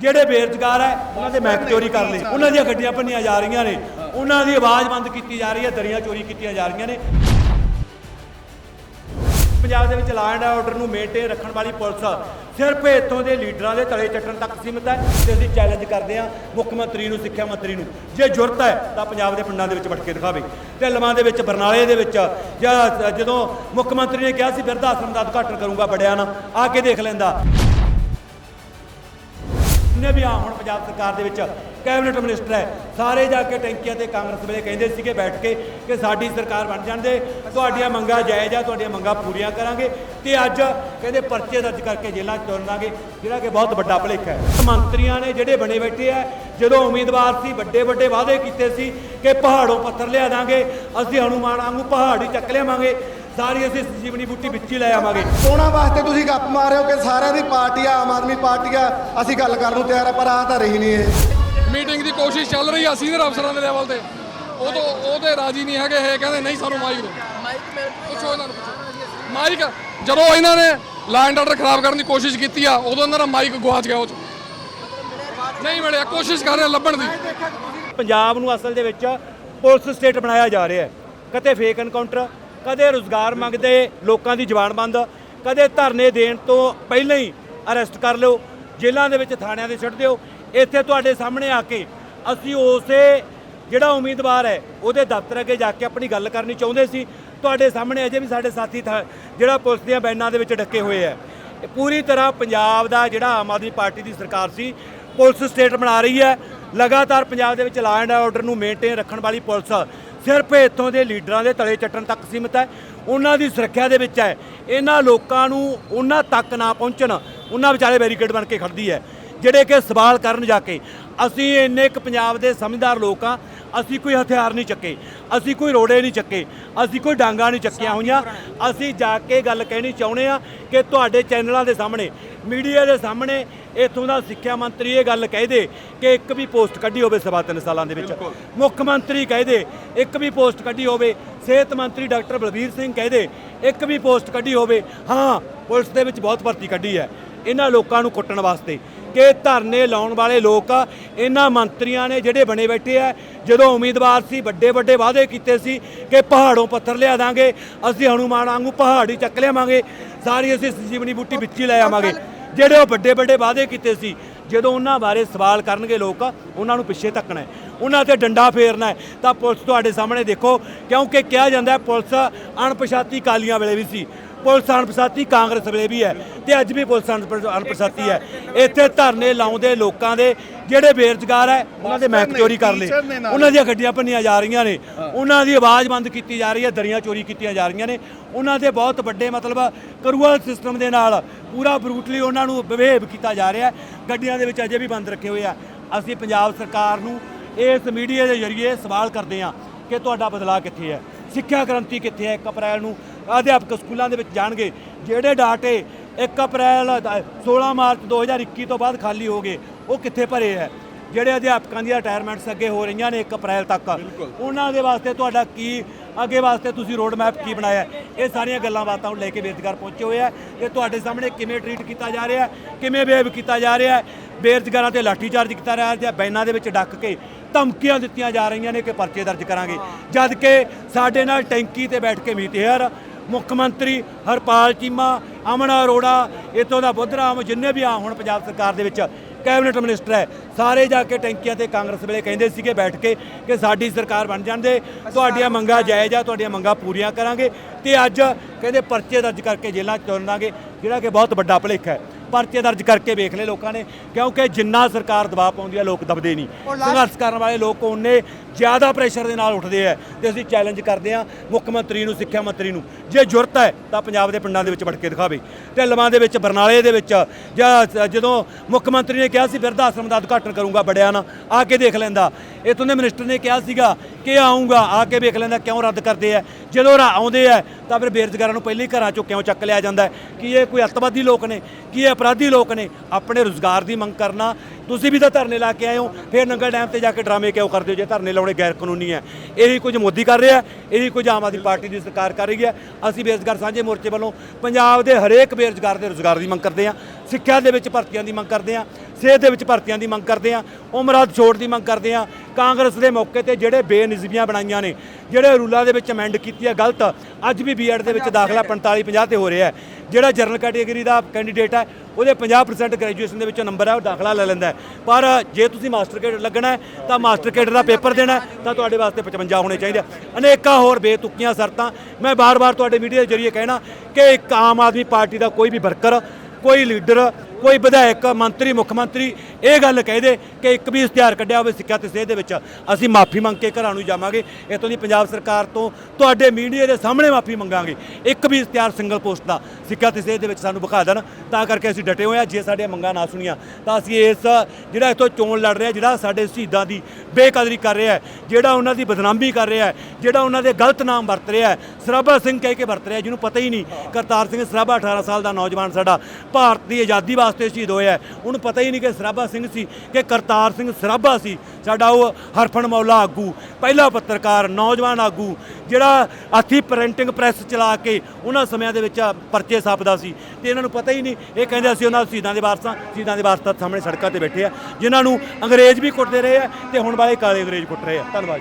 ਜਿਹੜੇ ਬੇਰੁਜ਼ਗਾਰ ਹੈ, ਉਹਨਾਂ ਦੇ ਮੈਕ ਚੋਰੀ ਕਰ ਲਏ ਉਹਨਾਂ ਦੀਆਂ ਗੱਡੀਆਂ ਭੰਨੀਆਂ ਜਾ ਰਹੀਆਂ ਨੇ। ਉਹਨਾਂ ਦੀ ਆਵਾਜ਼ ਬੰਦ ਕੀਤੀ ਜਾ ਰਹੀ ਹੈ, ਦਰੀਆਂ ਚੋਰੀ ਕੀਤੀਆਂ ਜਾ ਰਹੀਆਂ ਨੇ। ਪੰਜਾਬ ਦੇ ਵਿੱਚ ਲਾ ਐਂਡ ਆਰਡਰ ਨੂੰ ਮੇਨਟੇਨ ਰੱਖਣ ਵਾਲੀ ਪੁਲਿਸ ਸਿਰਫ ਇੱਥੋਂ ਦੇ ਲੀਡਰਾਂ ਦੇ ਤਲੇ ਚੱਟਣ ਤੱਕ ਸੀਮਿਤ ਹੈ, ਤੇ ਅਸੀਂ ਚੈਲੰਜ ਕਰਦੇ ਹਾਂ ਮੁੱਖ ਮੰਤਰੀ ਨੂੰ, ਸਿੱਖਿਆ ਮੰਤਰੀ ਨੂੰ। ਜੇ ਜ਼ਰੂਰਤ ਹੈ, ਤਾਂ ਪੰਜਾਬ ਦੇ ਪਿੰਡਾਂ ਦੇ ਵਿੱਚ ਵੜ ਕੇ ਦਿਖਾਵੇ। ਤੇ ਲਮਾਂ ਦੇ ਵਿੱਚ, ਬਰਨਾਲੇ ਦੇ ਵਿੱਚ, ਜਾਂ ਜਦੋਂ ਮੁੱਖ ਮੰਤਰੀ ਨੇ ਕਿਹਾ ਸੀ, ਬਿਰਧ ਆਸ਼ਰਮ ਦਾ ਉਦਘਾਟਨ ਕਰੂੰਗਾ ਬੜਿਆ ਨਾ ਆ ਕੇ ਦੇਖ ਲੈਂਦਾ। ਜਿੰਨੇ ਵੀ ਆ ਹੁਣ ਪੰਜਾਬ ਸਰਕਾਰ ਦੇ ਵਿੱਚ ਕੈਬਨਿਟ ਮਿਨਿਸਟਰ ਹੈ, ਸਾਰੇ ਜਾ ਕੇ ਟੈਂਕੀਆਂ ਤੇ ਕਾਂਗਰਸ ਵੇਲੇ ਕਹਿੰਦੇ ਸੀਗੇ ਬੈਠ ਕੇ ਕਿ ਸਾਡੀ ਸਰਕਾਰ ਬਣ ਜਾਂਦੇ, ਤੁਹਾਡੀਆਂ ਮੰਗਾਂ ਜਾਇਜ਼ ਆ, ਤੁਹਾਡੀਆਂ ਮੰਗਾਂ ਪੂਰੀਆਂ ਕਰਾਂਗੇ ਤੇ ਅੱਜ ਕਹਿੰਦੇ ਪਰਚੇ ਦਰਜ ਕਰਕੇ ਜੇਲ੍ਹਾਂ 'ਚ ਤੁਰ ਦਾਂਗੇ ਜਿਹੜਾ ਕਿ ਬਹੁਤ ਵੱਡਾ ਭੁਲੇਖਾ ਹੈ। ਮੰਤਰੀਆਂ ਨੇ ਜਿਹੜੇ ਬਣੇ ਬੈਠੇ ਆ, ਜਦੋਂ ਉਮੀਦਵਾਰ ਸੀ, ਵੱਡੇ ਵੱਡੇ ਵਾਅਦੇ ਕੀਤੇ ਸੀ ਕਿ ਪਹਾੜੋਂ ਪੱਥਰ ਲਿਆ ਦਾਂਗੇ, ਅਸੀਂ ਹਨੂਮਾਨ ਵਾਂਗੂ ਪਹਾੜ ਹੀ ਚੱਕ ਲਿਆਵਾਂਗੇ ਸਾਰੀ ਅਸੀਂ ਜੀਵਨੀ ਬੂਟੀ ਵਿੱਚ ਹੀ ਲੈ ਆਵਾਂਗੇ। ਚੋਣਾਂ ਵਾਸਤੇ ਤੁਸੀਂ ਗੱਪ ਮਾਰਿਓ ਕਿ ਸਾਰਿਆਂ ਦੀ ਪਾਰਟੀ ਆ ਆਮ ਆਦਮੀ ਪਾਰਟੀ ਆ ਅਸੀਂ ਗੱਲ ਕਰਨ ਨੂੰ ਤਿਆਰ ਆ ਪਰ ਆ ਤਾਂ ਰਹੀ ਨਹੀਂ ਇਹ। ਮੀਟਿੰਗ ਦੀ ਕੋਸ਼ਿਸ਼ ਚੱਲ ਰਹੀ ਆ ਸੀਨੀਅਰ ਅਫਸਰਾਂ ਦੇ ਲੈਵਲ ਤੇ। ਉਹ ਤੋਂ ਉਹ ਤੇ ਰਾਜੀ ਨਹੀਂ ਹੈਗੇ ਇਹ ਕਹਿੰਦੇ ਨਹੀਂ ਸਾਨੂੰ ਮਾਈਕ ਦਿਓ। ਪੁੱਛੋ ਇਹਨਾਂ ਨੂੰ ਪੁੱਛੋ। ਮਾਈਕ ਜਦੋਂ ਇਹਨਾਂ ਨੇ ਲਾਈਨ ਆਰਡਰ ਖਰਾਬ ਕਰਨ ਦੀ ਕੋਸ਼ਿਸ਼ ਕੀਤੀ ਆ ਉਦੋਂ ਇਹਨਾਂ ਦਾ ਮਾਈਕ ਗਵਾਚ ਗਿਆ ਉਹ ਚ। ਨਹੀਂ ਮਿਲਿਆ ਕੋਸ਼ਿਸ਼ ਕਰ ਰਹੇ ਲੱਭਣ ਦੀ। ਪੰਜਾਬ ਨੂੰ ਅਸਲ ਦੇ ਵਿੱਚ ਪੁਲਿਸ ਸਟੇਟ ਬਣਾਇਆ ਜਾ ਰਿਹਾ ਹੈ। ਕਦੇ ਫੇਕ ਐਨਕਾਊਂਟਰ ਕਦੇ ਰੋਜ਼ਗਾਰ ਮੰਗਦੇ ਲੋਕਾਂ ਦੀ ਜ਼ਬਾਨ ਬੰਦ, ਕਦੇ ਧਰਨੇ ਦੇਣ ਤੋਂ ਪਹਿਲਾਂ ਹੀ ਅਰੈਸਟ ਕਰ ਲਿਓ, ਜੇਲ੍ਹਾਂ ਦੇ ਵਿੱਚ ਥਾਣਿਆਂ ਦੇ ਛੱਡ ਦਿਓ। ਇੱਥੇ ਤੁਹਾਡੇ ਸਾਹਮਣੇ ਆ ਕੇ ਅਸੀਂ ਉਸੇ ਜਿਹੜਾ ਉਮੀਦਵਾਰ ਹੈ, ਉਹਦੇ ਦਫ਼ਤਰ ਅੱਗੇ ਜਾ ਕੇ ਆਪਣੀ ਗੱਲ ਕਰਨੀ ਚਾਹੁੰਦੇ ਸੀ। ਤੁਹਾਡੇ ਸਾਹਮਣੇ ਅਜੇ ਵੀ ਸਾਡੇ ਸਾਥੀ ਥਾ- ਜਿਹੜਾ ਪੁਲਿਸ ਦੀਆਂ ਬੈਨਾਂ ਦੇ ਵਿੱਚ ਡੱਕੇ ਹੋਏ ਹੈ। ਪੂਰੀ ਤਰ੍ਹਾਂ ਪੰਜਾਬ ਦਾ ਜਿਹੜਾ ਆਮ ਆਦਮੀ ਪਾਰਟੀ ਦੀ ਸਰਕਾਰ ਸੀ, ਪੁਲਿਸ ਸਟੇਟ ਬਣਾ ਰਹੀ ਹੈ। ਲਗਾਤਾਰ ਪੰਜਾਬ ਦੇ ਵਿੱਚ ਲਾਅ ਐਂਡ ਆਰਡਰ ਨੂੰ ਮੇਨਟੇਨ ਰੱਖਣ ਵਾਲੀ ਪੁਲਿਸ ਸਿਰਫ ਇੱਥੋਂ ਦੇ ਲੀਡਰਾਂ ਦੇ ਤਲੇ ਚੱਟਣ ਤੱਕ ਸੀਮਿਤ ਹੈ ਉਹਨਾਂ ਦੀ ਸੁਰੱਖਿਆ ਦੇ ਵਿੱਚ ਹੈ। ਇਹਨਾਂ ਲੋਕਾਂ ਨੂੰ ਉਹਨਾਂ ਤੱਕ ਨਾ ਪਹੁੰਚਣ ਉਹਨਾਂ ਵਿਚਾਲੇ ਬੈਰੀਕੇਡ ਬਣ ਕੇ ਖੜਦੀ ਹੈ। ਜਿਹੜੇ ਕਿ ਸਵਾਲ ਕਰਨ ਜਾ ਕੇ ਅਸੀਂ ਇੰਨੇ ਇੱਕ ਪੰਜਾਬ ਦੇ ਸਮਝਦਾਰ ਲੋਕ ਆ ਅਸੀਂ ਕੋਈ ਹਥਿਆਰ ਨਹੀਂ ਚੱਕੇ ਅਸੀਂ ਕੋਈ ਰੋੜੇ ਨਹੀਂ ਚੱਕੇ ਅਸੀਂ ਕੋਈ ਡਾਂਗਾ ਨਹੀਂ ਚੱਕੀਆਂ ਹੋਈਆਂ ਅਸੀਂ ਜਾ ਕੇ ਗੱਲ ਕਹਿਣੀ ਚਾਹੁੰਦੇ ਆ ਕਿ ਤੁਹਾਡੇ ਚੈਨਲਾਂ ਦੇ ਸਾਹਮਣੇ ਮੀਡੀਆ ਦੇ ਸਾਹਮਣੇ ਇੱਥੋਂ ਦਾ ਸਿੱਖਿਆ ਮੰਤਰੀ ਇਹ ਗੱਲ ਕਹਿ ਦੇ ਕਿ ਇੱਕ ਵੀ ਪੋਸਟ ਕੱਢੀ ਹੋਵੇ ਸਵਾ ਤਿੰਨ ਸਾਲਾਂ ਦੇ ਵਿੱਚ। ਮੁੱਖ ਮੰਤਰੀ ਕਹਿ ਦੇ ਇੱਕ ਵੀ ਪੋਸਟ ਕੱਢੀ ਹੋਵੇ ਸਿਹਤ ਮੰਤਰੀ ਡਾਕਟਰ ਬਲਬੀਰ ਸਿੰਘ ਕਹਿ ਦੇ ਇੱਕ ਵੀ ਪੋਸਟ ਕੱਢੀ ਹੋਵੇ ਹਾਂ ਪੁਲਿਸ ਦੇ ਵਿੱਚ ਬਹੁਤ ਭਰਤੀ ਕੱਢੀ ਹੈ। ਇਹਨਾਂ ਲੋਕਾਂ ਨੂੰ ਕੁੱਟਣ ਵਾਸਤੇ ਕਿ ਧਰਨੇ ਲਾਉਣ ਵਾਲੇ ਲੋਕ ਇਹਨਾਂ ਮੰਤਰੀਆਂ ਨੇ ਜਿਹੜੇ ਬਣੇ ਬੈਠੇ ਆ ਜਦੋਂ ਉਮੀਦਵਾਰ ਸੀ ਵੱਡੇ ਵੱਡੇ ਵਾਅਦੇ ਕੀਤੇ ਸੀ ਕਿ ਪਹਾੜੋਂ ਪੱਥਰ ਲਿਆ ਦਾਂਗੇ ਅਸੀਂ ਹਨੂਮਾਨ ਵਾਂਗੂ ਪਹਾੜ ਹੀ ਚੱਕ ਲਿਆਵਾਂਗੇ ਸਾਰੀ ਅਸੀਂ ਜੀਵਨੀ ਬੂਟੀ ਵਿੱਚ ਹੀ ਲੈ ਆਵਾਂਗੇ। ਜਿਹੜੇ ਉਹ ਵੱਡੇ ਵੱਡੇ ਵਾਅਦੇ ਕੀਤੇ ਸੀ, ਜਦੋਂ ਉਹਨਾਂ ਬਾਰੇ ਸਵਾਲ ਕਰਨਗੇ ਲੋਕ, ਉਹਨਾਂ ਨੂੰ ਪਿੱਛੇ ਧੱਕਣਾ ਹੈ। ਉਹਨਾਂ ਤੇ ਡੰਡਾ ਫੇਰਨਾ ਤਾਂ ਪੁਲਿਸ ਤੁਹਾਡੇ ਸਾਹਮਣੇ ਦੇਖੋ, ਕਿਉਂਕਿ ਕਿਹਾ ਜਾਂਦਾ ਹੈ, ਪੁਲਿਸ ਅਣਪਛਾਤੀ ਕਾਲੀਆਂ ਵੇਲੇ ਵੀ ਸੀ। ਪੁਲਿਸ ਅਣਪਛਾਤੀ ਕਾਂਗਰਸ ਵੇਲੇ ਵੀ ਹੈ ਤੇ ਅੱਜ ਵੀ ਪੁਲਿਸ ਅਣਪਛਾਤੀ ਹੈ। ਇੱਥੇ ਧਰਨੇ ਲਾਉਂਦੇ ਲੋਕਾਂ ਦੇ ਜਿਹੜੇ ਬੇਰੁਜ਼ਗਾਰ ਹੈ ਉਹਨਾਂ ਦੇ ਮੈਕ ਚੋਰੀ ਕਰ ਲਏ। ਉਹਨਾਂ ਦੀਆਂ ਗੱਡੀਆਂ ਭੰਨੀਆਂ ਜਾ ਰਹੀਆਂ ਨੇ। ਉਹਨਾਂ ਦੀ ਆਵਾਜ਼ ਬੰਦ ਕੀਤੀ ਜਾ ਰਹੀ ਹੈ ਦਰੀਆਂ ਚੋਰੀ ਕੀਤੀਆਂ ਜਾ ਰਹੀਆਂ ਨੇ। ਉਹਨਾਂ ਦੇ ਬਹੁਤ ਵੱਡੇ ਮਤਲਬ ਕਰੂਅਲ ਸਿਸਟਮ ਦੇ ਨਾਲ ਪੂਰਾ ਬਰੂਟਲੀ ਉਹਨਾਂ ਨੂੰ ਬਿਹੇਵ ਕੀਤਾ ਜਾ ਰਿਹਾ ਹੈ। ਗੱਡੀਆਂ ਦੇ ਵਿੱਚ ਅਜੇ ਵੀ ਬੰਦ ਰੱਖੇ ਹੋਏ ਆ। ਅਸੀਂ ਪੰਜਾਬ ਸਰਕਾਰ ਨੂੰ ਇਸ ਮੀਡੀਆ ਦੇ ਜ਼ਰੀਏ ਸਵਾਲ ਕਰਦੇ ਹਾਂ ਕਿ ਤੁਹਾਡਾ ਬਦਲਾਅ ਕਿੱਥੇ ਹੈ? ਸਿੱਖਿਆ ਕ੍ਰਾਂਤੀ ਕਿੱਥੇ ਹੈ? 1 ਅਪ੍ਰੈਲ ਨੂੰ ਅਧਿਆਪਕ ਸਕੂਲਾਂ ਦੇ ਵਿੱਚ ਜਾਣਗੇ। ਜਿਹੜੇ ਡਾਟੇ 1 ਅਪ੍ਰੈਲ ਦ- 16 ਮਾਰਚ 2021 ਤੋਂ ਬਾਅਦ ਖਾਲੀ ਹੋ ਗਏ ਉਹ ਕਿੱਥੇ ਭਰੇ ਹੈ? ਜਿਹੜੇ ਅਧਿਆਪਕਾਂ ਦੀਆਂ ਰਿਟਾਇਰਮੈਂਟਸ ਅੱਗੇ ਹੋ ਰਹੀਆਂ ਨੇ 1 ਅਪ੍ਰੈਲ ਤੱਕ। ਉਹਨਾਂ ਦੇ ਵਾਸਤੇ ਤੁਹਾਡਾ ਕੀ ਅੱਗੇ ਵਾਸਤੇ ਤੁਸੀਂ ਰੋਡ ਮੈਪ ਕੀ ਬਣਾਇਆ? ਇਹ ਸਾਰੀਆਂ ਗੱਲਾਂ ਬਾਤਾਂ ਨੂੰ ਲੈ ਕੇ ਬੇਰੁਜ਼ਗਾਰ ਪਹੁੰਚੇ ਹੋਏ ਆ। ਇਹ ਤੁਹਾਡੇ ਸਾਹਮਣੇ ਕਿਵੇਂ ਟਰੀਟ ਕੀਤਾ ਜਾ ਰਿਹਾ ਕਿਵੇਂ ਬਿਹੇਵ ਕੀਤਾ ਜਾ ਰਿਹਾ ਬੇਰੁਜ਼ਗਾਰਾਂ ਤੇ ਲਾਠੀਚਾਰਜ ਕੀਤਾ ਜਾ ਰਿਹਾ ਬੈਨਾਂ ਦੇ ਵਿੱਚ ਡੱਕ ਕੇ ਧਮਕੀਆਂ ਦਿੱਤੀਆਂ ਜਾ ਰਹੀਆਂ ਨੇ ਕਿ ਪਰਚੇ ਦਰਜ ਕਰਾਂਗੇ। ਜਦ ਕਿ ਸਾਡੇ ਨਾਲ ਟੈਂਕੀ ਤੇ ਬੈਠ ਕੇ ਮੀਤ ਹੇਅਰ ਮੁੱਖ ਮੰਤਰੀ ਹਰਪਾਲ ਚੀਮਾ ਅਮਨ ਅਰੋੜਾ ਇੱਥੋਂ ਦਾ ਬੁੱਧਰਾਮ ਜਿੰਨੇ ਵੀ ਆ ਹੁਣ ਪੰਜਾਬ ਸਰਕਾਰ ਦੇ ਵਿੱਚ ਕੈਬਨਿਟ ਮਿਨਿਸਟਰ ਹੈ ਸਾਰੇ ਜਾ ਕੇ ਟੈਂਕੀਆਂ ਤੇ ਕਾਂਗਰਸ ਵੇਲੇ ਕਹਿੰਦੇ ਸੀਗੇ ਬੈਠ ਕੇ ਕਿ ਸਾਡੀ ਸਰਕਾਰ ਬਣ ਜਾਣ ਦੇ ਤੁਹਾਡੀਆਂ ਮੰਗਾਂ ਜਾਇਜ਼ ਆ ਤੁਹਾਡੀਆਂ ਮੰਗਾਂ ਪੂਰੀਆਂ ਕਰਾਂਗੇ ਤੇ ਅੱਜ ਕਹਿੰਦੇ ਪਰਚੇ ਦਰਜ ਕਰਕੇ ਜੇਲ੍ਹਾਂ 'ਚ ਤੁਰ ਦਾਂਗੇ ਜਿਹੜਾ ਕਿ ਬਹੁਤ ਵੱਡਾ ਭੁਲੇਖਾ ਹੈ। ਪਰਚੇ ਦਰਜ ਕਰਕੇ ਵੇਖ ਲਏ ਲੋਕਾਂ ਨੇ ਕਿਉਂਕਿ ਜਿੰਨਾ ਸਰਕਾਰ ਦਬਾਅ ਪਾਉਂਦੀ ਹੈ ਲੋਕ ਦਬਦੇ ਨਹੀਂ। ਸੰਘਰਸ਼ ਕਰਨ ਵਾਲੇ ਲੋਕ ਉਹਨੇ ਜ਼ਿਆਦਾ ਪ੍ਰੈਸ਼ਰ ਦੇ ਨਾਲ ਉੱਠਦੇ ਆ ਤੇ ਅਸੀਂ ਚੈਲੰਜ ਕਰਦੇ ਆ ਮੁੱਖ ਮੰਤਰੀ ਨੂੰ ਸਿੱਖਿਆ ਮੰਤਰੀ ਨੂੰ। ਜੇ ਜ਼ਰੂਰਤ ਹੈ ਤਾਂ ਪੰਜਾਬ ਦੇ ਪਿੰਡਾਂ ਦੇ ਵਿੱਚ ਵੜ ਕੇ ਦਿਖਾਵੇ। ਤੇ ਲਮਾਂ ਦੇ ਵਿੱਚ ਬਰਨਾਲੇ ਦੇ ਵਿੱਚ ਜਾਂ ਜਦੋਂ ਮੁੱਖ ਮੰਤਰੀ ਨੇ ਕਿਹਾ ਸੀ ਬਿਰਧ ਆਸ਼ਰਮ ਦਾ ਉਦਘਾਟਨ ਕਰੂੰਗਾ ਬੜਿਆ ਨਾ ਆ ਕੇ ਦੇਖ ਲੈਂਦਾ। ਇੱਥੋਂ ਦੇ ਮਿਨਿਸਟਰ ਨੇ ਕਿਹਾ ਸੀਗਾ ਕਿ ਆਉਂਗਾ ਆ ਕੇ ਵੇਖ ਲੈਂਦਾ ਕਿਉਂ ਰੱਦ ਕਰਦੇ ਆ। ਜਦੋਂ ਰਾ- ਆਉਂਦੇ ਆ, ਤਾਂ ਫਿਰ ਬੇਰੁਜ਼ਗਾਰਾਂ ਨੂੰ ਪਹਿਲੇ ਘਰਾਂ ਚੋਂ ਕਿਉਂ ਚੱਕ ਲਿਆ ਜਾਂਦਾ ਹੈ? ਕਿ ਇਹ ਕੋਈ ਅੱਤਵਾਦੀ ਲੋਕ ਨੇ? ਕਿ ਇਹ ਅਪਰਾਧੀ ਲੋਕ ਨੇ? ਆਪਣੇ ਰੋਜ਼ਗਾਰ ਦੀ ਮੰਗ ਕਰਨਾ। ਤੁਸੀਂ ਵੀ ਤਾਂ ਧਰਨੇ ਲਾ ਕੇ ਆਏ ਹੋ, ਫਿਰ ਨੰਗਲ ਡੈਮ ਤੇ ਜਾ ਕੇ ਡਰਾਮੇ ਕਿਉਂ ਕਰਦੇ ਹੋ? ਜੇ ਧਰਨੇ ਲਾਉਣੇ ਗੈਰ ਕਾਨੂੰਨੀ ਹੈ। ਇਹੀ ਕੁਝ ਮੋਦੀ ਕਰ ਰਿਹਾ, ਇਹੀ ਕੁਝ ਆਮ ਆਦਮੀ ਪਾਰਟੀ ਦੀ ਸਰਕਾਰ ਕਰ ਰਹੀ ਹੈ। ਅਸੀਂ ਬੇਰੁਜ਼ਗਾਰ ਸਾਂਝੇ ਮੋਰਚੇ ਵੱਲੋਂ ਪੰਜਾਬ ਦੇ ਹਰੇਕ ਬੇਰੁਜ਼ਗਾਰ ਦੇ ਰੋਜ਼ਗਾਰ ਦੀ ਮੰਗ ਕਰਦੇ ਹਾਂ। ਸਿੱਖਿਆ ਦੇ ਵਿੱਚ ਭਰਤੀਆਂ ਦੀ ਮੰਗ ਕਰਦੇ ਹਾਂ, ਸਿਹਤ ਦੇ ਵਿੱਚ ਭਰਤੀਆਂ ਦੀ ਮੰਗ ਕਰਦੇ ਹਾਂ, ਉਮਰਾਦ ਛੋੜ ਦੀ ਮੰਗ ਕਰਦੇ ਹਾਂ, ਕਾਂਗਰਸ ਦੇ ਮੌਕੇ ਤੇ ਜਿਹੜੇ ਬੇਨਿਜ਼ਮੀਆਂ ਬਣਾਈਆਂ ਨੇ, ਜਿਹੜੇ ਰੂਲਾਂ ਦੇ ਵਿੱਚ ਅਮੈਂਡ ਕੀਤੀ ਹੈ ਗਲਤ, ਅੱਜ ਵੀ ਬੀਐਡ ਦੇ ਵਿੱਚ ਦਾਖਲਾ 45 50 ਤੇ ਹੋ ਰਿਹਾ ਹੈ ਜਿਹੜਾ ਜਨਰਲ ਕੈਟੇਗਰੀ ਦਾ ਕੈਂਡੀਡੇਟ ਹੈ, ਉਹਦੇ 50% ਗ੍ਰੈਜੂਏਸ਼ਨ ਦੇ ਵਿੱਚੋਂ ਨੰਬਰ ਹੈ, ਉਹ ਦਾਖਲਾ ਲੈ ਲੈਂਦਾ ਪਰ ਜੇ ਤੁਸੀਂ ਮਾਸਟਰ ਕੇਡਰ ਲੱਗਣਾ ਤਾਂ ਮਾਸਟਰ ਕੇਡਰ ਦਾ ਪੇਪਰ ਦੇਣਾ ਤਾਂ ਤੁਹਾਡੇ ਵਾਸਤੇ 55 ਹੋਣੇ ਚਾਹੀਦੇ ਆ। ਅਨੇਕਾਂ ਹੋਰ ਬੇਤੁਕੀਆਂ ਸ਼ਰਤਾਂ, ਮੈਂ ਬਾਰ-ਬਾਰ ਤੁਹਾਡੇ ਮੀਡੀਆ ਦੇ ਜ਼ਰੀਏ ਕਹਿਣਾ ਕਿ ਇੱਕ ਆਮ ਆਦਮੀ ਪਾਰਟੀ ਦਾ ਕੋਈ ਵੀ ਵਰਕਰ ਕੋਈ ਲੀਡਰ ਕੋਈ ਵਿਧਾਇਕ ਮੰਤਰੀ ਮੁੱਖ ਮੰਤਰੀ ਇਹ ਗੱਲ ਕਹਿ ਦੇ ਕਿ ਇੱਕ ਵੀ ਇਸ਼ਤਿਹਾਰ ਕੱਢਿਆ ਹੋਵੇ ਸਿੱਖਿਆ ਤੇ ਸਿਹਤ ਦੇ ਵਿੱਚ, ਅਸੀਂ ਮਾਫੀ ਮੰਗ ਕੇ ਘਰਾਂ ਨੂੰ ਜਾਵਾਂਗੇ। ਇਤੋਂ ਦੀ ਪੰਜਾਬ ਸਰਕਾਰ ਤੋਂ ਤੁਹਾਡੇ ਮੀਡੀਆ ਦੇ ਸਾਹਮਣੇ ਮਾਫੀ ਮੰਗਾਂਗੇ। ਇੱਕ ਵੀ ਇਸ਼ਤਿਹਾਰ ਸਿੰਗਲ ਪੋਸਟ ਦਾ ਸਿੱਖਿਆ ਤੇ ਸਿਹਤ ਦੇ ਵਿੱਚ ਸਾਨੂੰ ਵਿਖਾ ਦੇਣ, ਤਾਂ ਕਰਕੇ ਅਸੀਂ ਡਟੇ ਹੋਏ ਆ ਜੇ ਸਾਡੀਆਂ ਮੰਗਾਂ ਨਾ ਸੁਣੀਆਂ, ਤਾਂ ਅਸੀਂ ਇਸ ਜਿਹੜਾ ਇਥੋਂ ਚੋਣ ਲੜ ਰਿਹਾ, ਜਿਹੜਾ ਸਾਡੇ ਸ਼ਹੀਦਾਂ ਦੀ ਬੇਕਦਰੀ ਕਰ ਰਿਹਾ ਹੈ, ਜਿਹੜਾ ਉਹਨਾਂ ਦੀ ਬਦਨਾਮੀ ਕਰ ਰਿਹਾ ਹੈ, ਜਿਹੜਾ ਉਹਨਾਂ ਦੇ ਗਲਤ ਨਾਮ ਵਰਤ ਰਿਹਾ ਹੈ, ਸਰਾਭਾ ਸਿੰਘ ਕਹਿ ਕੇ ਵਰਤ ਰਿਹਾ, ਜਿਹਨੂੰ ਪਤਾ ਹੀ ਨਹੀਂ, ਕਰਤਾਰ ਸਿੰਘ ਸਰਾਭਾ 18 ਸਾਲ ਦਾ ਨੌਜਵਾਨ ਸਾਡਾ ਭਾਰਤ ਦੀ ਆਜ਼ਾਦੀ ਵਾਸਤੇ ਸ਼ਹੀਦ ਹੋਇਆ ਉਹਨੂੰ ਪਤਾ ਹੀ ਨਹੀਂ ਕਿ ਸਰਾਭਾ ਸਿੰਘ ਸੀ ਕਿ ਕਰਤਾਰ ਸਿੰਘ ਸਰਾਭਾ ਸੀ, ਸਾਡਾ ਉਹ ਹਰਫਣ ਮੌਲਾ ਆਗੂ, ਪਹਿਲਾ ਪੱਤਰਕਾਰ, ਨੌਜਵਾਨ ਆਗੂ, ਜਿਹੜਾ ਹੱਥੀਂ ਪ੍ਰਿੰਟਿੰਗ ਪ੍ਰੈਸ ਚਲਾ ਕੇ ਉਹਨਾਂ ਸਮਿਆਂ ਦੇ ਵਿੱਚ ਪਰਚੇ ਛਾਪਦਾ ਸੀ। ਤੇ ਇਹਨਾਂ ਨੂੰ ਪਤਾ ਹੀ ਨਹੀਂ, ਇਹ ਕਹਿੰਦੇ ਅਸੀਂ ਉਹਨਾਂ ਸ਼ਹੀਦਾਂ ਦੇ ਵਾਰਸਾਂ, ਸ਼ਹੀਦਾਂ ਦੇ ਵਾਰਸਾਂ ਸਾਹਮਣੇ ਸੜਕਾਂ ਤੇ ਬੈਠੇ ਆ, ਜਿਨ੍ਹਾਂ ਨੂੰ ਅੰਗਰੇਜ਼ ਵੀ ਕੁੱਟਦੇ ਰਹੇ ਆ ਤੇ ਹੁਣ ਵਾਲੇ ਕਾਲੇ ਅੰਗਰੇਜ਼ ਕੁੱਟ ਰਹੇ ਆ। ਧੰਨਵਾਦ